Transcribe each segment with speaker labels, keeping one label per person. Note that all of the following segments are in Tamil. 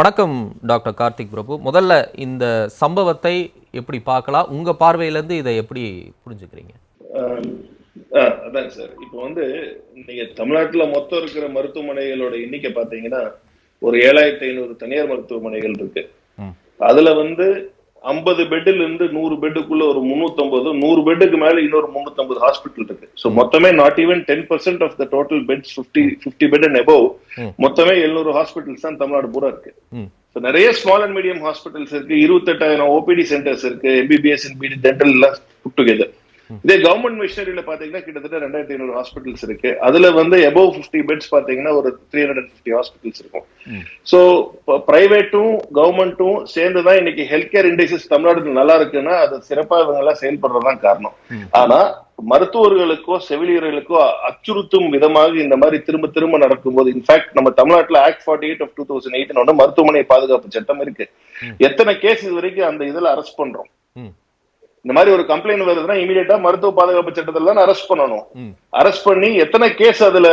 Speaker 1: வணக்கம் டாக்டர் கார்த்திக் பிரபு. முதல்ல இந்த சம்பவத்தை எப்படி பார்க்கலாம்? உங்க பார்வையிலேருந்து இதை எப்படி புரிஞ்சுக்கிறீங்க?
Speaker 2: அதான் சார். இப்போ வந்து நீங்க தமிழ்நாட்டுல மொத்தம் இருக்கிற மருத்துவமனைகளோட எண்ணிக்கை பாத்தீங்கன்னா ஒரு ஏழாயிரத்தி ஐநூறு தனியார் மருத்துவமனைகள் இருக்கு. அதுல வந்து ஐம்பது பெட்ல இருந்து நூறு பெட்டுக்குள்ள ஒரு முன்னூத்தம்பது நூறு பெட்டுக்கு மேல இன்னொரு முன்னூத்தம்பது ஹாஸ்பிட்டல் இருக்கு. ஸோ மொத்தமே not even ten percent of the total beds fifty fifty bed and above. மொத்தமே எழுநூறு ஹாஸ்பிட்டல்ஸ் தான் தமிழ்நாடு பூரா இருக்கு. நிறைய ஸ்மால் அண்ட் மீடியம் ஹாஸ்பிட்டல்ஸ் இருக்கு இருபத்தெட்டாயிரம் ஓபிடி சென்டர்ஸ் இருக்கு எம்பிபிஎஸ் என்பிடி டென்டல் எல்லாம் புட் டுகெதர் இதே கவர்மெண்ட் மிஷனரியில பாத்தீங்கன்னா கிட்டத்தட்ட ரெண்டாயிரத்தி ஐநூறு ஹாஸ்பிட்டல்ஸ் இருக்கு அதுல வந்து எபோவ் பிப்டி பெட்ஸ் பாத்தீங்கன்னா ஒரு த்ரீ ஹண்ட்ரட் பிப்டி ஹாஸ்பிட்டல்ஸ் இருக்கும். சோ பிரைவேட்டும் கவர்மெண்ட்டும் சேர்ந்துதான் இன்னைக்கு ஹெல்த் கேர் இண்டஸ்ட்ரீஸ் தமிழ்நாடு நல்லா இருக்குன்னா அது சிறப்பா இவங்க எல்லாம் செயல்படுறதுதான் காரணம். ஆனா மருத்துவர்களுக்கோ செவிலியர்களுக்கோ அச்சுறுத்தும் விதமாக இந்த மாதிரி திரும்ப திரும்ப நடக்கும்போது இன்ஃபேக்ட் நம்ம தமிழ்நாட்டுல act forty eight of two thousand eight ஒன்று மருத்துவமனை பாதுகாப்பு சட்டம் இருக்கு. எத்தனை கேஸ் இது வரைக்கும் அந்த இதுல அரெஸ்ட் பண்றோம் இந்த மாதிரி ஒரு கம்ப்ளைண்ட் வருதுன்னா இமீடியட்டா மருத்துவ பாதுகாப்பு சட்டத்துல தான் அரெஸ்ட் பண்ணணும். அரெஸ்ட் பண்ணி எத்தனை கேஸ் அதுல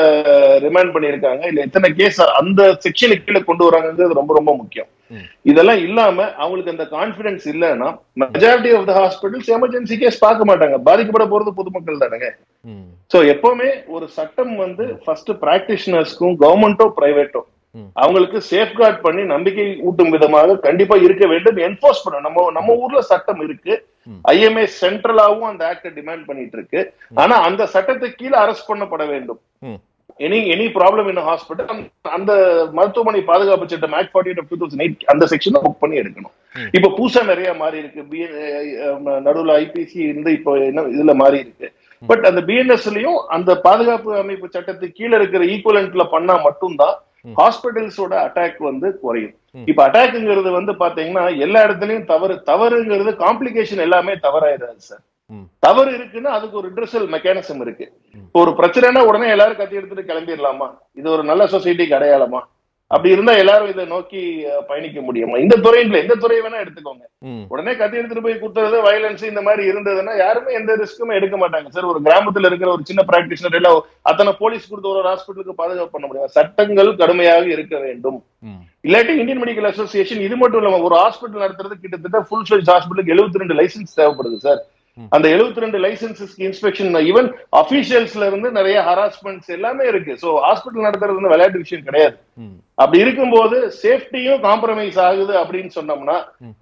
Speaker 2: ரிமாண்ட் பண்ணிருக்காங்க இல்ல எத்தனை கேஸ் அந்த செக்ஷனுக்கு கீழே கொண்டு வராங்கிறது ரொம்ப ரொம்ப முக்கியம். இதெல்லாம் இல்லாம அவங்களுக்கு அந்த கான்பிடன்ஸ் இல்லைன்னா majority of the hospitals emergency case பார்க்க மாட்டாங்க. பாதிக்கப்பட போறது பொதுமக்கள் தானேங்க. சோ எப்பவுமே ஒரு சட்டம் வந்து ஃபர்ஸ்ட் பிராக்டிஷனர்ஸ்க்கும் கவர்மெண்டோ பிரைவேட்டோ. அவங்களுக்கு சேஃப்கார்ட் பண்ணி நம்பிக்கை ஊட்டும் விதமாக கண்டிப்பா இருக்க வேண்டும். என்போர்ஸ் பண்ணும் நம்ம நம்ம ஊர்ல சட்டம் இருக்கு. ஐஎம்ஏ சென்ட்ரலாவும் அந்த ஆக்ட டிமாண்ட் பண்ணிட்டு இருக்கு ஆனா அந்த சட்டத்தை கீழே அரெஸ்ட் பண்ணப்பட வேண்டும். Any any problem in hospital அந்த மருத்துவமனை பாதுகாப்பு சட்டம் act forty eight two thousand eight அந்த செக்ஷன் புக் பண்ணி எடுக்கணும். இப்ப புதுசா நிறைய மாறி இருக்கு. பி um, நடுவுல ஐபிசி இருந்து இப்போ என்ன இதுல மாறி இருக்கு. பட் அந்த பிஎன்எஸ்லயும் அந்த பாதுகாப்பு அமைப்பு சட்டத்துக்கு கீழே இருக்கிற ஈக்குவலன்ட்ல பண்ணா மட்டும்தான் ஹாஸ்பிட்டல்ஸோட அட்டாக் வந்து குறையும். இப்ப அட்டாக்ங்கிறது வந்து பாத்தீங்கன்னா எல்லா இடத்துலயும் தவறு தவறுங்கிறது காம்ப்ளிகேஷன் எல்லாமே தவறாயிடாது சார். தவறு இருக்குன்னா அதுக்கு ஒரு ரிட்ரஸல் மெக்கானிசம் இருக்கு. ஒரு பிரச்சனைனா உடனே எல்லாரும் கத்தி எடுத்துட்டு கிளம்பிடலாமா? இது ஒரு நல்ல சொசைட்டிக்கு அடையாளமா? அப்படி இருந்தா எல்லாரும் இதை நோக்கி பயணிக்க முடியுமா? இந்த துறையில எந்த துறையை வேணா எடுத்துக்கோங்க. உடனே கத்தி எடுத்துட்டு போய் குத்துறது வயலன்ஸ் இந்த மாதிரி இருந்ததுன்னா யாருமே எந்த ரிஸ்க்குமே எடுக்க மாட்டாங்க. சார் ஒரு கிராமத்துல இருக்கிற ஒரு சின்ன பிராக்டிஷனர் எல்லாம் அத்தனை போலீஸ் கொடுத்து ஒரு ஹாஸ்பிட்டலுக்கு பாதுகாப்பு பண்ண முடியும்? சட்டங்கள் கடுமையாக இருக்க வேண்டும். இல்லாட்டி இந்தியன் மெடிக்கல் அசோசியேஷன் இது மட்டும் இல்லாம ஒரு ஹாஸ்பிட்டல் நடத்துறது கிட்டத்தட்ட ஃபுல் ஃபிளஜ் ஹாஸ்பிட்டலுக்கு எழுபத்தி ரெண்டு லைசன்ஸ் தேவைப்படுது சார். அந்த எழுபத்தி ரெண்டு லைசன்ஸஸ்க்கு இன்ஸ்பெக்ஷன் ஈவன் அபிஷியல்ஸ்ல இருந்து நிறைய ஹராஸ்மெண்ட்ஸ் எல்லாமே இருக்கு. சோ ஹாஸ்பிட்டல் நடத்துறது வந்து விளையாட்டு விஷயம் கிடையாது. அப்படி இருக்கும்போது சேஃப்டியும் காம்ப்ரமைஸ் ஆகுது அப்படின்னு சொன்னோம்னா.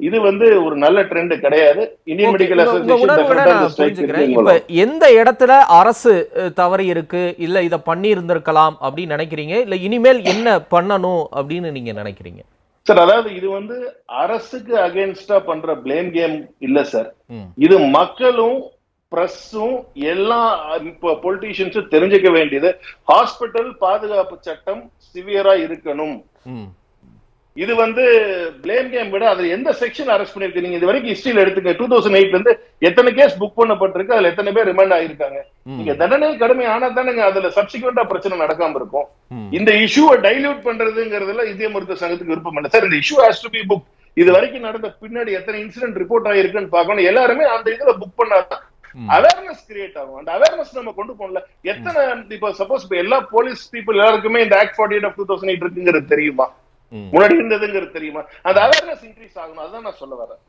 Speaker 2: இது வந்து ஒரு நல்ல ட்ரெண்ட் கிடையாது. இந்தியன் மெடிக்கல் அசோசியேஷன்
Speaker 1: எந்த இடத்துல அரசு தவறு இருக்கு? இல்ல இத பண்ணி இருந்திருக்கலாம் அப்படின்னு நினைக்கிறீங்க? இல்ல இனிமேல் என்ன பண்ணணும் அப்படின்னு நீங்க நினைக்கிறீங்க?
Speaker 2: சார் அதாவது இது வந்து அரசுக்கு அகேன்ஸ்டா பண்ற பிளேம் கேம் இல்ல சார் இது மக்களும் பிரஸும் எல்லா இப்போ பொலிட்டீஷியன்ஸும் தெரிஞ்சுக்க வேண்டியது ஹாஸ்பிட்டல் பாதுகாப்பு சட்டம் சிவியரா இருக்கணும். இது வந்து பிளேம் கேம் விட அதுல எந்த செக்ஷன் அரெஸ்ட் பண்ணிருக்கு? நீங்க இது வரைக்கும் ஹிஸ்டரியில் எடுத்துங்க டூ தௌசண்ட் எயிட்ல இருந்து எத்தனை கேஸ் புக் பண்ணப்பட்டிருக்கு அதுல எத்தனை பேர் ரிமாண்ட் ஆகிருக்காங்க
Speaker 1: ம்.
Speaker 2: நீங்க தண்டனை கடுமை ஆனா தானேங்க அதுல சப்சிக்வெண்டா பிரச்சனை நடக்காம இருக்கும். இந்த இஷ்யூவை டைல்யூட் பண்றதுங்கிறதுல இந்திய மருத்துவ சங்கத்துக்கு விருப்பம் இல்லை. சார் இந்த issue has to be book இது வரைக்கும் நடந்த பின்னாடி எத்தனை இன்சிடென்ட் ரிப்போர்ட் ஆயிருக்குன்னு பார்க்கணும். எல்லாருமே அந்த இதுல புக் பண்ணாதான். அவேர்னஸ் கிரியேட் ஆகும். அந்த அவேர்னஸ் நம்ம கொண்டு போகல எத்தனை இப்ப சப்போஸ் இப்ப எல்லா போலீஸ் பீப்புள் எல்லாருக்குமே இந்த act forty eight of two thousand eight இருக்குங்கிறது தெரியுமா? முன்னாடி இருந்ததுங்கிறது தெரியுமா? அந்த அவேர்னஸ் இன்க்ரீஸ் ஆகணும். அதான் நான் சொல்ல வரேன்.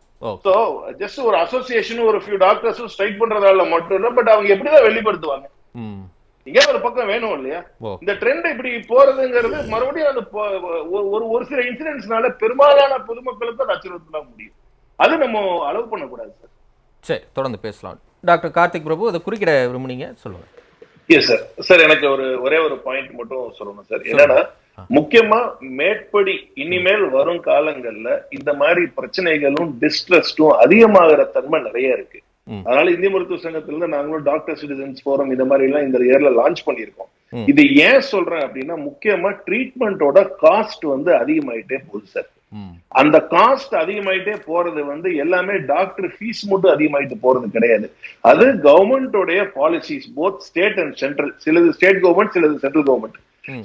Speaker 2: சோ ஜஸ்ட் ஒரு அசோசியேஷனும் ஒரு ஃபியூ டாக்டர்ஸும் ஸ்ட்ரைக் பண்றதால மட்டும் இல்ல பட் அவங்க எப்படிதான் வெளிப்படுத்துவாங்க? இங்கே ஒரு பக்கம் வேணும் இல்லையா? இந்த ட்ரெண்ட் இப்படி போறதுங்கிறது மறுபடியும் அந்த ஒரு ஒரு சில இன்சிடென்ட்ஸ்னால பெரும்பாலான பொதுமக்களுக்கு அது அச்சுறுத்தலா முடியும். அது நம்ம அளவு பண்ணக்கூடாது சார்
Speaker 1: சரி தொடர்ந்து பேசலாம். டாக்டர் கார்த்திக் பிரபு அதை குறுக்கிட விரும்புனீங்க? சொல்லுங்க.
Speaker 2: எஸ் சார் சார் எனக்கு ஒரு ஒரே ஒரு பாயிண்ட் மட்டும் சொல்லணும் சார் என்னன்னா முக்கியமா மேற்படி இனிமேல் வரும் காலங்கள்ல இந்த மாதிரி பிரச்சனைகளும் டிஸ்ட்ரஸ்டும் அதிகமாகிற தன்மை நிறைய இருக்கு. அதனால இந்திய மருத்துவ சங்கத்துல நாங்களும் டாக்டர் சிட்டிசன்ஸ் ஃபோரம் இந்த மாதிரி எல்லாம் இந்த இயர்ல லான்ச் பண்ணியிருக்கோம்.
Speaker 1: ம்.
Speaker 2: இது ஏன் சொல்றேன் அப்படின்னா முக்கியமா ட்ரீட்மெண்ட்டோட காஸ்ட் வந்து அதிகமாயிட்டே போகுது சார். அந்த காஸ்ட் அதிகமாயிட்டே போறது வந்து எல்லாமே டாக்டர் ஃபீஸ் மட்டும் அதிகமாயிட்டு போறது கிடையாது. அது கவர்மெண்டோடைய policies both state and central சிலது ஸ்டேட் கவர்மெண்ட் சிலது சென்ட்ரல் கவர்மெண்ட்.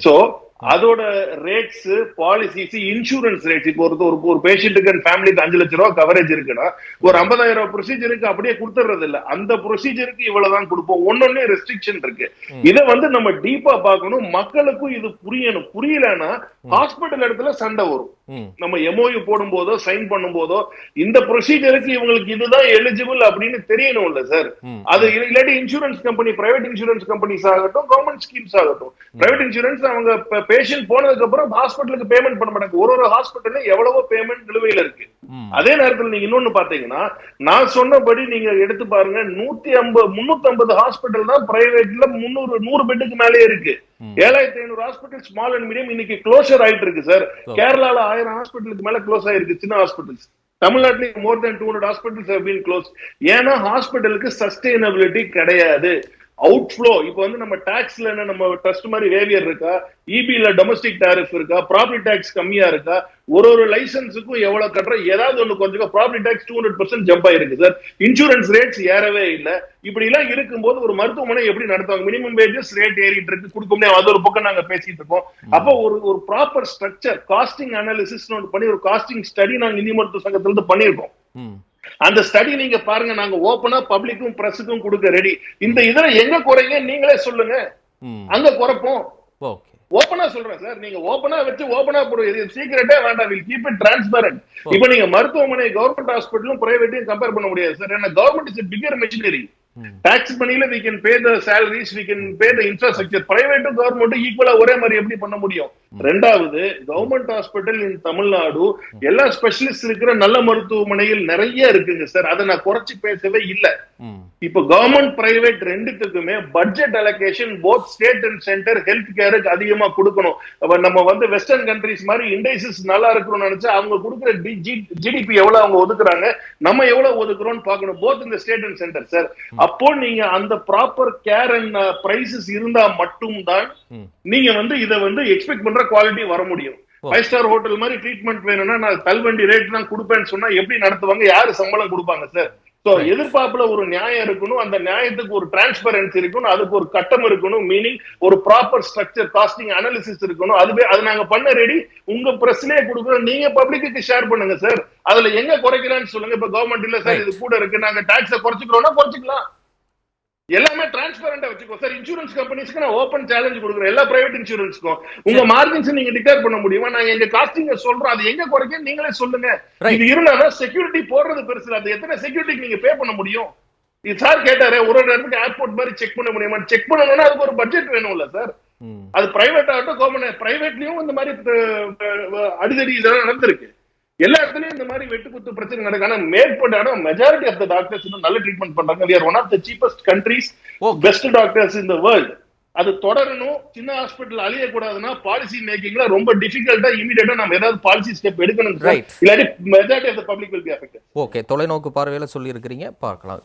Speaker 2: சோ அதோட ரேட்ஸ் பாலிசிஸ் இன்சூரன்ஸ் ரேட்ஸ் இப்போ ஒரு ஒரு ஒரு பேஷண்ட்டுக்கு அண்ட் ஃபேமிலிக்கு அஞ்சு லட்ச ரூபா கவரேஜ் இருக்குன்னா ஒரு ஐம்பதாயிரம் ரூபாய் ப்ரொசீஜருக்கு அப்படியே கொடுத்துறது இல்ல. அந்த ப்ரொசீஜருக்கு இவ்வளவுதான் கொடுப்போம். ஒன்னொன்னே ரெஸ்ட்ரிக்ஷன் இருக்கு. இதை வந்து நம்ம டீப்பா பார்க்கணும். மக்களுக்கும் இது புரியணும். புரியலன்னா ஹாஸ்பிட்டல் இடத்துல சண்டை வரும். நம்ம எம்ஓயு போடும் போதோ சைன் பண்ணும் போதோ இந்த ப்ரொசீஜருக்கு இவங்களுக்கு இதுதான் எலிஜிபிள் அப்படின்னு தெரியணும்ல சார்
Speaker 1: ம்.
Speaker 2: அது இல்ல- இல்லாட்டி insurance company private insurance companies ஆகட்டும் கவர்மெண்ட் ஸ்கீம்ஸ் ஆகட்டும். பிரைவேட் இன்சூரன்ஸ் அவங்க பேஷண்ட் போனதுக்கு அப்புறம் ஹாஸ்பிட்டலுக்கு பேமெண்ட் பண்ண மாட்டாங்க. ஒரு ஒரு ஹாஸ்பிட்டல்ல எவ்வளவோ பேமெண்ட் நிலுவையில இருக்கு. அதே நேரத்துல நீங்க இன்னொன்னு பாத்தீங்கன்னா நான் சொன்னபடி நீங்க எடுத்து பாருங்க நூத்தி ஐம்பது முன்னூத்தி ஐம்பது ஹாஸ்பிட்டல் தான் பிரைவேட்ல முன்னூறு நூறு பெட்டுக்கு மேலே இருக்கு. ஏழாயிரத்தி ஐநூறு ஹாஸ்பிட்டல் ஸ்மால் அண்ட் மீடியம் இன்னைக்கு க்ளோஷர் ஆயிட்டு இருக்கு சார் கேரளால ஆயிரம் ஹாஸ்பிட்டலுக்கு மேல க்ளோஸ் ஆயிருக்கு சின்ன ஹாஸ்பிட்டல்ஸ் தமிழ்நாட்டிலேயே more than two hundred hospitals close ஏன்னா ஹாஸ்பிட்டலுக்கு சஸ்டைனபிலிட்டி கிடையாது. அவுட்ஃப்ளோ இப்போ வந்து நம்ம டாக்ஸ்ல என்ன நம்ம ட்ரஸ்ட் மாதிரி வேவியர் இருக்கா? இபில டொமஸ்டிக் டாரிஃப் இருக்கா? ப்ராப்பர்ட்டி டாக்ஸ் கம்மியா இருக்கா? ஒரு ஒரு லைசன்ஸுக்கும் எவ்வளவு கட்டுறோம் ஏதாவது ஒண்ணு கொஞ்சம் property tax two hundred percent jump ஆயிருக்கு சார் இன்சூரன்ஸ் ரேட்ஸ் ஏறவே இல்ல. இப்படி எல்லாம் இருக்கும்போது ஒரு மருத்துவமனை எப்படி நடத்துவாங்க? மினிமம் வேஜஸ் ரேட் ஏறிட்டு இருக்கு. கொடுக்க முடியாது அது ஒரு பக்கம் நாங்க பேசிட்டு இருக்கோம். அப்போ ஒரு ஒரு ப்ராப்பர் ஸ்ட்ரக்சர் காஸ்டிங் அனாலிசிஸ் பண்ணி ஒரு காஸ்டிங் ஸ்டடி நாங்க இந்திய மருத்துவ சங்கத்துல இருந்து பண்ணியிருக்கோம் அந்த ஸ்டடி நீங்க பாருங்க நாங்க ஓபனா பப்ளிக்கும் பிரஸுக்கும் கொடுக்க ரெடி இந்த இதுல எங்க குறைங்க நீங்களே சொல்லுங்க. அங்க குறைப்போம். ஓபனா சொல்றேன் சார் நீங்க ஓபனா வச்சு ஓபனா போடுங்க. சீக்கிரட்டே வேண்டாம். வில் கீப் இட் டிரான்ஸ்பரண்ட் இப்போ நீங்க மருத்துவமனை கவர்மெண்ட் ஹாஸ்பிட்டலும் பிரைவேட்டையும் கம்பேர் பண்ண முடியாது சார் ஏன்னா government is bigger machinery tax பண்ணியில we can pay the salaries we can pay the infrastructure. பிரைவேட்டும் கவர்மெண்ட்டும் ஈக்குவலா ஒரே மாதிரி எப்படி பண்ண முடியும்? ரெண்டாவது கவர்மெண்ட் ஹாஸ்பிட்டல் இன் தமிழ்நாடு எல்லா ஸ்பெஷலிஸ்ட் இருக்கிற நல்ல மருத்துவமனையில் நிறைய இருக்குங்க சார். அதை நான் குறைச்சு பேசவே இல்ல. இப்போ கவர்மெண்ட் பிரைவேட் ரெண்டுத்துக்குமே budget allocation both state and centre health கேருக்கு அதிகமா கொடுக்கணும். நம்ம வந்து வெஸ்டர்ன் கண்ட்ரிஸ் மாதிரி இண்டைசஸ் நல்லா இருக்கணும்னு நினைச்சா அவங்க கொடுக்குற ஜிடிபி எவ்வளவு அவங்க ஒதுக்குறாங்க நம்ம எவ்வளவு ஒதுக்குறோம்னு பார்க்கணும் போத் இந்த ஸ்டேட் அண்ட் சென்டர் சார் அப்போ நீங்க அந்த ப்ராப்பர் கேர் அண்ட் பிரைசஸ் இருந்தா மட்டும்தான் நீங்க வந்து இதை வந்து எக்ஸ்பெக்ட் பண்ற குவாலிட்டி வர முடியும். ஃபைவ் ஸ்டார் ஹோட்டல் மாதிரி ட்ரீட்மெண்ட் வேணும்னா நான் தள்ளுவண்டி ரேட் தான் கொடுப்பேன்னு சொன்னா எப்படி நடத்துவாங்க? யாரு சம்பளம் கொடுப்பாங்க சார் சோ எதிர்பார்ப்புல ஒரு நியாயம் இருக்கணும். அந்த நியாயத்துக்கு ஒரு டிரான்ஸ்பரன்சி இருக்கணும். அதுக்கு ஒரு கட்டம் இருக்கணும். மீனிங் ஒரு ப்ராப்பர் ஸ்ட்ரக்சர் காஸ்டிங் அனாலிசிஸ் இருக்கணும். அதுவே அது நாங்க பண்ண ரெடி உங்க பிரஸ்லயே கொடுக்குறோம். நீங்க பப்ளிக்கு ஷேர் பண்ணுங்க சார் அதுல எங்க குறைக்கலாம்னு சொல்லுங்க. இப்ப கவர்மெண்ட் இல்ல சார் இது கூட இருக்கு. நாங்க டாக்ஸ குறைச்சிக்கிறோம்னா குறைச்சிக்கலாம். எல்லாமே டிரான்ஸ்பரண்டா வச்சுக்கோ. சார் இன்சூரன்ஸ் கம்பெனிஸ்க்கு நான் ஓப்பன் சேலஞ்ச் கொடுக்குறேன். எல்லா பிரைவேட் இன்சூரன்ஸ்க்கும் உங்க மார்ஜின்ஸ் நீங்க டிக்ளேர் பண்ண முடியுமா? நாங்க எங்க காஸ்டிங்க சொல்றோம் அது எங்க குறைக்க நீங்களே சொல்லுங்க. இது இருந்தாதான் செக்யூரிட்டி போடுறது பெருசு அது எத்தனை செக்யூரிட்டிக்கு நீங்க பே பண்ண முடியும்? இது சார் கேட்டாரு ஒரு ஒரு இடத்துக்கு ஏர்போர்ட் மாதிரி செக் பண்ண முடியுமா? செக் பண்ணணும்னா அதுக்கு ஒரு பட்ஜெட் வேணும்ல சார் அது பிரைவேட் ஆகட்டும் கவர்மெண்ட் பிரைவேட்லயும் இந்த மாதிரி அடிதடி இதெல்லாம் நடந்திருக்கு. எல்லா இடத்துலயும் இந்த மாதிரி வெட்டு குத்து பிரச்சனை நடக்கு ஆனா மேற்பட்ட இடம் மெஜாரிட்டி ஆஃப் த டாக்டர்ஸ் இன்னும் நல்ல ட்ரீட்மெண்ட் பண்றாங்க. We are one of the cheapest countries. Best doctors in the world அது தொடரணும். சின்ன ஹாஸ்பிட்டல் அழியக்கூடாதுன்னா பாலிசி மேக்கிங்ல ரொம்ப டிஃபிகல்ட்டா இமீடியட்டா நம்ம ஏதாவது பாலிசி ஸ்டெப் எடுக்கணும். இல்லாட்டி majority of the public will be affected
Speaker 1: okay தொலைநோக்கு பார்வையில் சொல்லியிருக்கிறீங்க. பார்க்கலாம்.